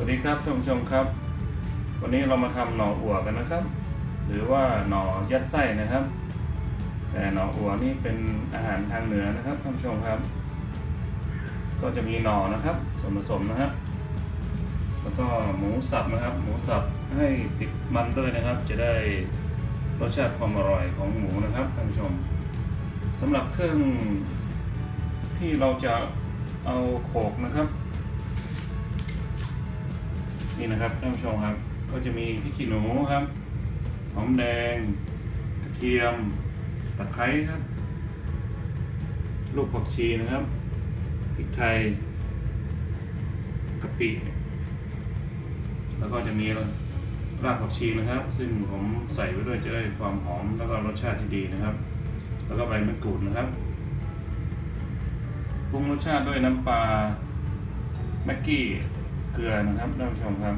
วัสดีครับท่านผู้ชมครับ วันนี้เรามาทำหน่ออัวกันนะครับ หรือว่าหน่อยัดไส้นะครับ แต่หน่ออัวนี่เป็นอาหารทางเหนือนะครับท่านผู้ชมครับ ก็จะมีหน่อนะครับส่วนผสมนะครับแล้วก็หมูสับนะครับ หมูสับให้ติดมันด้วยนะครับ จะได้รสชาติความอร่อยของหมูนะครับท่านผู้ชมสำหรับเครื่องที่เราจะเอาโขกนะครับ นี่นะครับท่านผู้ชมครับ ก็จะมีพริกขี้หนูครับหอมแดง กระเทียม ตะไคร้ครับ ลูกผักชีนะครับพริกไทยกะปิแล้วก็จะมีรากผักชีนะครับ ซึ่งผมใส่ไว้ด้วยจะได้ความหอมแล้วก็รสชาติที่ดีนะครับ แล้วก็ใบมะกรูดนะครับปรุงรสชาติด้วยน้ำปลาแม็กกี้ ลือนะครับท่านผู้ชมครับ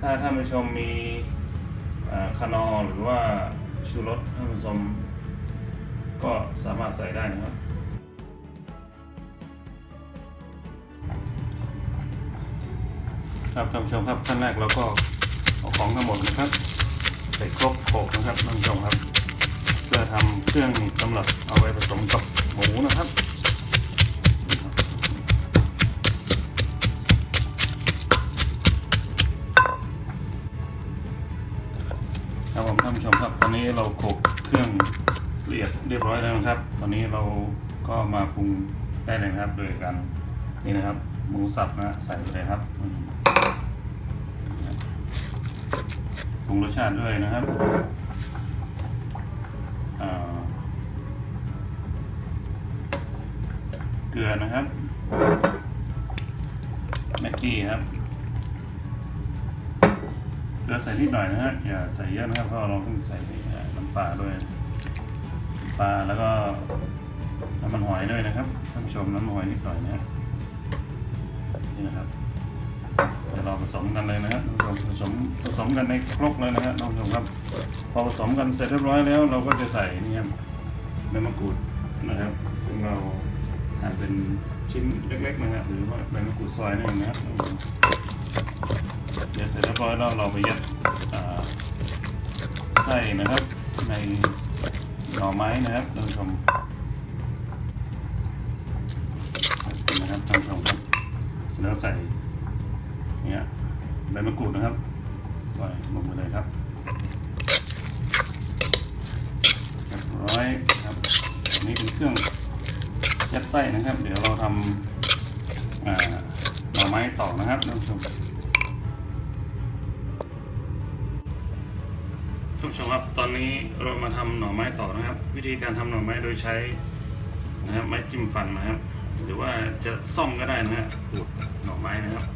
ถ้าท่านผู้ชมมีคานอหรือว่าชูรสท่านผู้ชมก็สามารถใส่ได้นะครับ ครับท่านผู้ชมครับขั้นแรกเราก็เอาของทั้งหมดนะครับ ใส่ครกโขกนะครับท่านผู้ชมครับ เพื่อทำเครื่องสำหรับเอาไว้ผสมกับหมูนะครับ นี้เราโขลกเครื่องละเอียดเรียบร้อยแล้วนะครับ ตอนนี้เราก็มาปรุงได้เลยครับ โดยการนี่นะครับ หมูสับนะใส่ไปเลยครับปรุงรสชาติด้วยนะครับเกลือนะครับแม็กกี้ครับ ลือใส่นิดหน่อยนะฮะอย่าใส่เยอะนะครับเพราะเราต้องใส่น้ำปลาด้วยปลาแล้วก็น้ำมันหอยด้วยนะครับท่านผู้ชมน้ำมันหอยนิดหน่อยนะฮะนี่นะครับเดี๋ยวเราผสมกันเลยนะครับท่านผู้ชมผสมผสมกันในครกเลยนะครับท่านผู้ชมครับ พอผสมกันเสร็จเรียบร้อยแล้ว เราก็จะใส่นี่ครับใบมะกรูดนะครับ ซึ่งเราหั่นเป็นชิ้นเล็กๆนะฮะหรือว่าใบมะกรูดซอยนั่นเองนะครับ เดี๋ยวเสร็จเรียบร้อยแล้วเราไปยัดไส้นะครับในหน่อไม้นะครับท่านผู้ชมนะครับท่านผู้ชมครับเสร็จแล้วใส่เนี่ยใบมะกรูดนะครับซอยลงไปเลยครับเรียบร้อยครับนนี้เป็นเครื่องยัดไส้นะครับ เดี๋ยวเราทำหน่อไม้ต่อนะครับท่านผู้ชม ท่านผู้ชมครับตอนนี้เรามาทำหน่อไม้ต่อนะครับ วิธีการทำหน่อไม้โดยใช้นะครับไม้จิ้มฟันนะครับ หรือว่าจะซ่อมก็ได้นะฮะขูดหน่อไม้นะครับ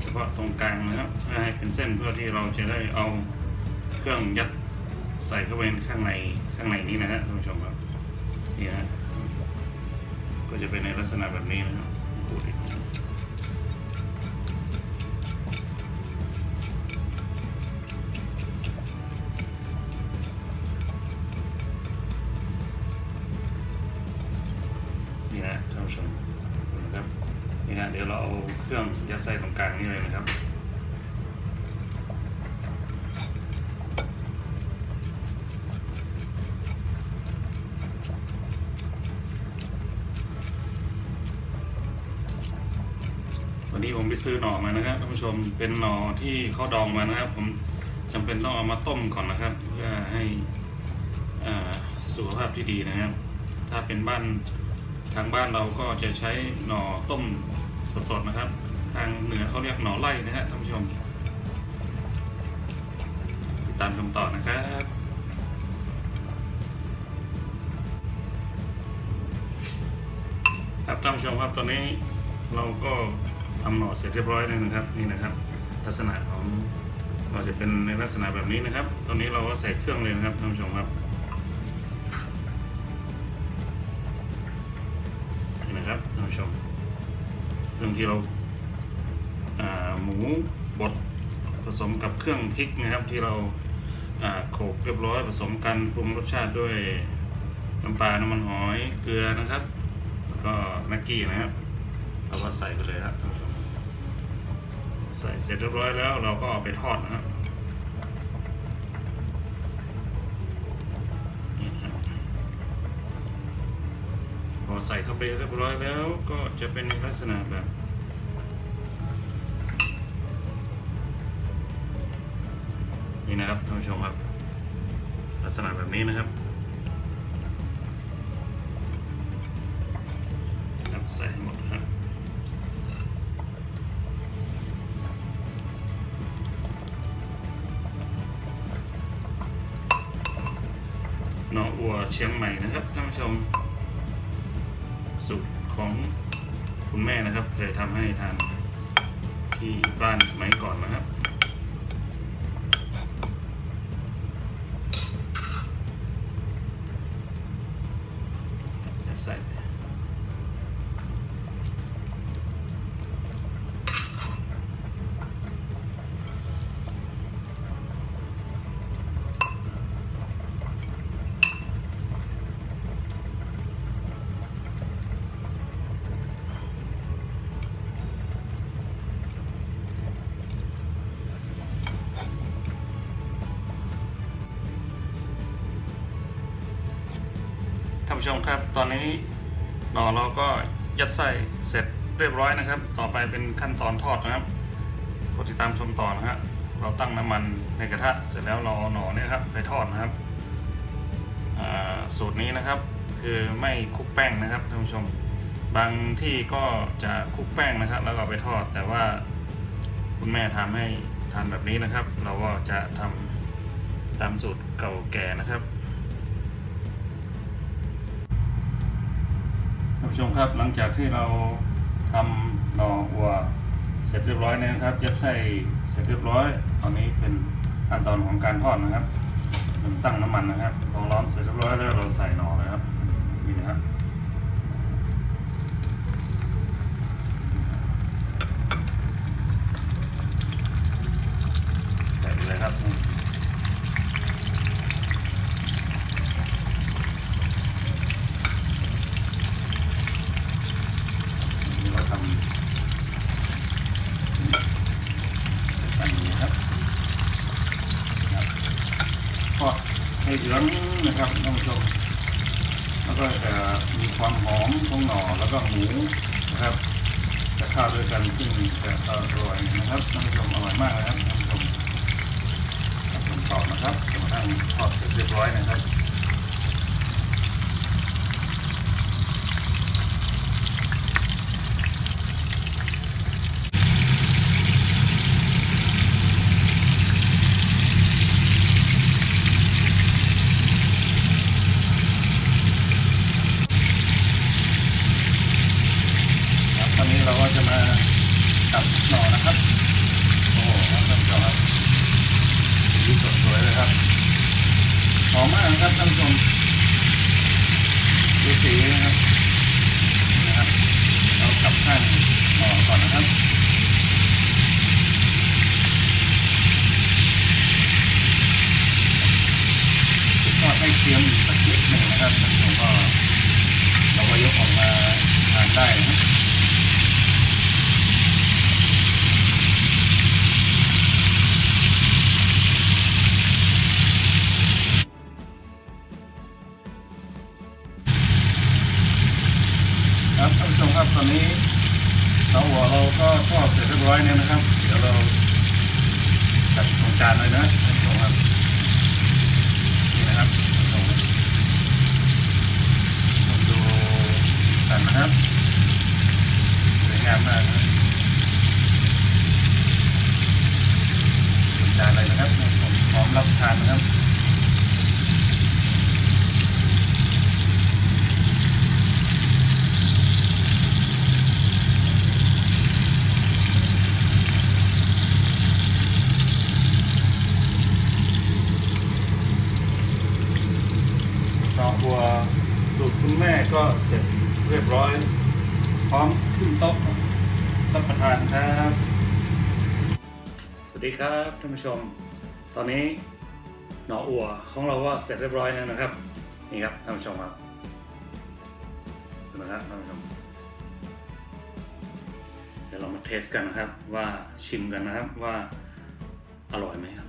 เฉพาะตรงกลางนะครับเพื่อให้เป็นเส้นเพื่อที่เราจะได้เอาเครื่องยัดใส่เข้าไปข้างในข้างในนี้นะฮะท่านผู้ชมครับนี่ฮะก็จะเป็นในลักษณะแบบนี้นะครับขูดอีก เอาเครื่องยัดใส่ตรงกลางนี่เลยนะครับวันนี้ผมไปซื้อหน่อมานะครับท่านผู้ชมเป็นหน่อที่เขาดองมานะครับ ผมจำเป็นต้องเอามาต้มก่อนนะครับ เพื่อให้สุขภาพที่ดีนะครับ ถ้าเป็นบ้านทางบ้านเราก็จะใช้หน่อต้ม สดๆนะครับ ทางเหนือเขาเรียกหน่อไล่นะฮะท่านผู้ชม ติดตามชมต่อนะครับครับท่านผู้ชมครับตอนนี้เราก็ทำหน่อเสร็จเรียบร้อยแล้วนะครับนี่นะครับ ลักษณะของเราจะเป็นในลักษณะแบบนี้นะครับ ตอนนี้เราก็ใส่เครื่องเลยนะครับท่านผู้ชมครับ เครื่องที่เราหมูบดผสมกับเครื่องพริกนะครับที่เราโขลกเรียบร้อยผสมกันปรุงรสชาติด้วยน้ำปลาน้ำมันหอยเกลือนะครับแล้วก็แม็กกี้นะครับเราก็ใส่ไปเลยครับใส่เสร็จเรียบร้อยแล้วเราก็เอาไปทอดนะครับนี่ครับพอใส่เข้าไปเรียบร้อยแล้วก็จะเป็นลักษณะแบบ นี่นะครับท่านผู้ชมครับ ลักษณะแบบนี้นะครับครับใส่ให้หมดนะครับหนองอัวเชียงใหม่นะครับท่านผู้ชมสูตรของคุณแม่นะครับเคยทำให้ทานที่บ้านสมัยก่อนนะครับ ชมครับ ตอนนี้หน่อเราก็ยัดไส้เสร็จเรียบร้อยนะครับ ต่อไปเป็นขั้นตอนทอดนะครับกดติดตามชมต่อนะฮะเราตั้งน้ำมันในกระทะเสร็จแล้วเราเอาหน่อเนี่ยครับไปทอดนะครับสูตรนี้นะครับคือไม่คลุกแป้งนะครับท่านผู้ชม บางที่ก็จะคลุกแป้งนะครับ แล้วก็เอาไปทอดแต่ว่าคุณแม่ทำให้ทานแบบนี้นะครับ เราก็จะทำตามสูตรเก่าแก่นะครับ ท่าน ผู้ชมครับหลังจากที่เราทำหน่อวัวเสร็จเรียบร้อยนะครับยัดไส้เสร็จเรียบร้อย ตอนนี้เป็นขั้นตอนของการทอดนะครับเราตั้งน้ำมันนะครับพอร้อนเสร็จเรียบร้อยแล้วเราใส่หน่อเลยครับนี่นะครับใส่ไปเลยครับ นี่เราทำอันนี้ครับครับทอดให้เหลืองนะครับท่านผู้ชมแล้วก็จะมีความหอมของหน่อแล้วก็หมูนะครับจะเข้าด้วยกันซึ่งจะอ ร่อยนะครับท่านผู้ชมอร่อยมากนะครับท่านผู้ชมครับผมต่อนะครับจนกระทั่งทอดเสร็จเรียบร้อยนะครับครับตอนนี้เราก็จะมา ตัดหน่อนะครับ โอ้โหครับท่านผู้ชมครับสีสดสวยเลยครับ หอมมากนะครับท่านผู้ชมดูสีนะครับ นะครับ เรากลับข้างหน่อก่อนนะครับทอดให้เค็มอีกสักนิดหนึ่งนะครับท่านผู้ชมก็เราก็ยกออกมาทานได้นะครับ ร็จเรียบร้อยเนี่ยนะครับ เดี๋ยวเราจัดของจานเลยนะท่านผู้ชมครับนี่นะครับท่านผู้ชมผมดูสีสันนะครับสวยงามมากนะครับตรงจานเลยนะครับท่านผู้ชมพร้อมรับทานนะครับ ดอกบัวสูตรคุณแม่ก็เสร็จเรียบร้อย พร้อมขึ้นโต๊ะรับประทานครับ ส วัสดีครับท่านผู้ชม ตอนนี้หน่ออัวของเราก็เสร็จเรียบร้อยแล้วนะครับ นี่ครับท่านผู้ชมครับดูนะครับท่านผู้ชมเดี๋ยวเรามาเทสกันนะครับว่าชิมกันนะครับว่าอร่อยไหมครับ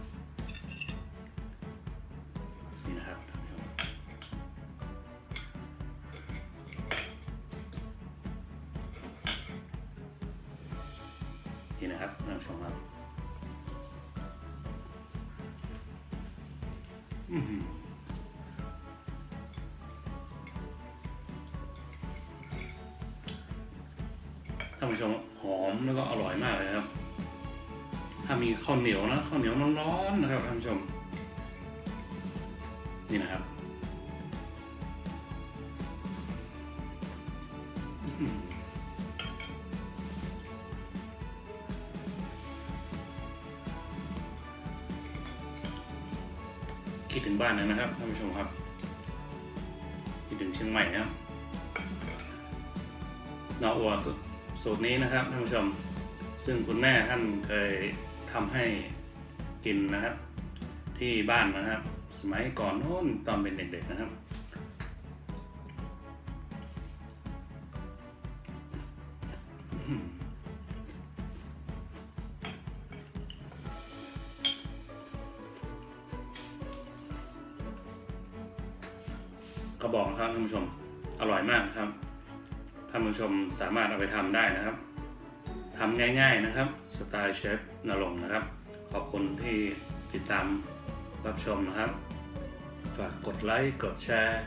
นี่นะครับท่านผู้ชมนี่นะครับท่านผู้ชมครับ ท่านผู้ชมหอมแล้วก็อร่อยมากเลยครับ ถ้ามีข้าวเหนียวนะข้าวเหนียวร้อนๆนะครับท่านผู้ชม นี่นะครับอื คิดถึงบ้านเลยนะครับท่านผู้ชมครับ คิดถึงเชียงใหม่นะครับนาอัวสูตรนี้นะครับท่านผู้ชม ซึ่งคุณแม่ท่านเคยทำให้กินนะครับ ที่บ้านนะครับ สมัยก่อนโน้นตอนเป็นเด็กๆนะครับ บอกนะครับท่านผู้ชมอร่อยมากครับท่านผู้ชมสามารถเอาไปทำได้นะครับทำง่าย ๆนะครับสไตล์เชฟนรงค์นะครับ ขอบคุณที่ติดตามรับชมนะครับ ฝากกดไลค์กดแชร์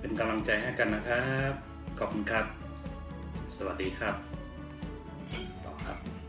เป็นกำลังใจให้กันนะครับ ขอบคุณครับ สวัสดีครับ ต่อครับ